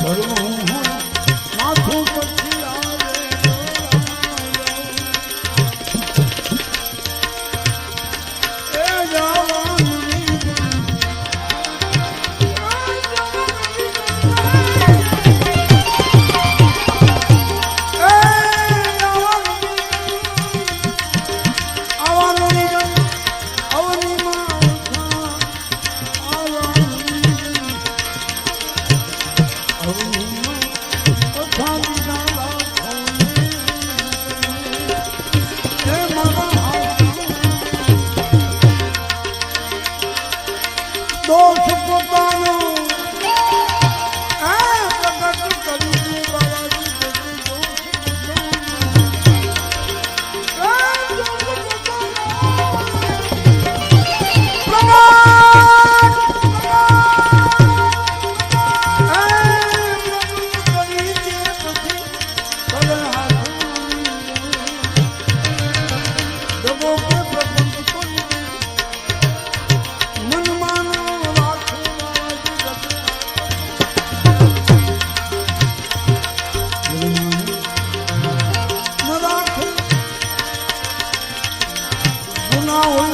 ધર્મ હું Bye. ನಾವು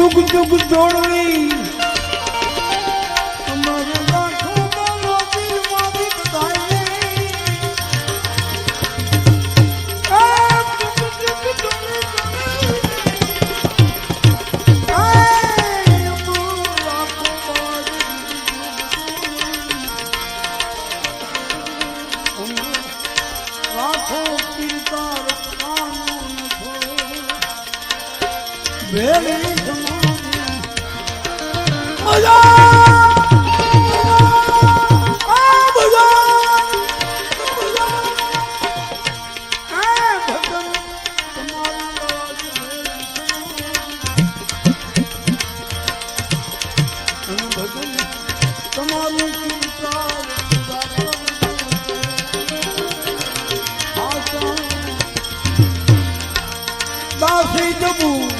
જુગ જુગ જોડવી. અમારે તમારું દાસી જબુ